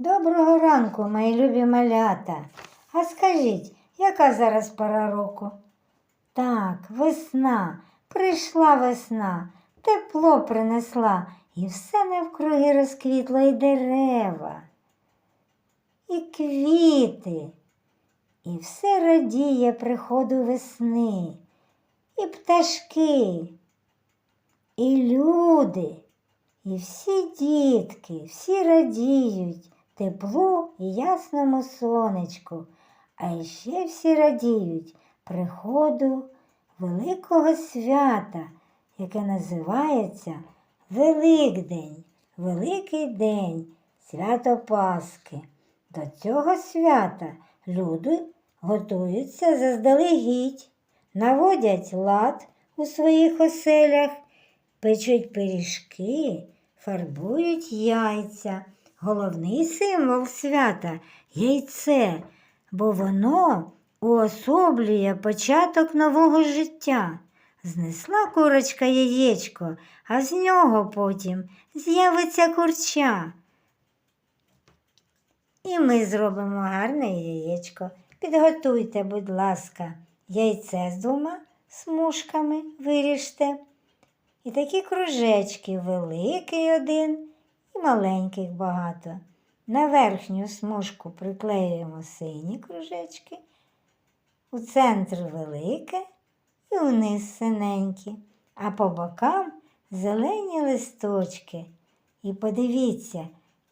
Доброго ранку, мої любі малята. А скажіть, яка зараз пора року? Так, весна, прийшла весна, тепло принесла, і все навкруги розквітло і дерева, і квіти, і все радіє приходу весни, і пташки, і люди. І всі дітки, всі радіють теплу і ясному сонечку, а ще всі радіють приходу великого свята, яке називається Великдень, Великий день, свято Пасхи. До цього свята люди готуються заздалегідь, наводять лад у своїх оселях печуть пиріжки, фарбують яйця. Головний символ свята яйце, бо воно уособлює початок нового життя. Знесла курочка яєчко, а з нього потім з'явиться курча. І ми зробимо гарне яєчко. Підготуйте, будь ласка, яйце з двома смужками виріжте. І такі кружечки, великий один маленьких багато. На верхню смужку приклеюємо сині кружечки, у центр велике і вниз синенькі, а по бокам зелені листочки. І подивіться,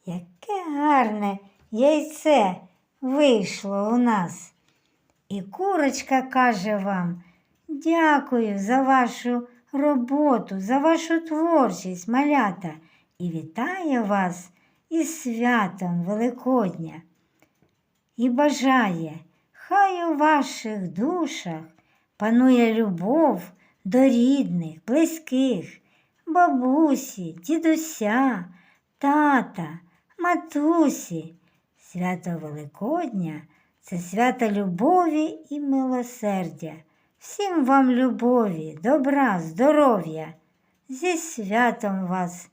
яке гарне яйце вийшло у нас. І курочка каже вам дякую за вашу роботу, за вашу творчість, малята, і вітає вас із святом Великодня. І бажає, хай у ваших душах панує любов до рідних, близьких, бабусі, дідуся, тата, матусі. Свято Великодня це свято любові і милосердя. Всім вам любові, добра, здоров'я. Зі святом вас,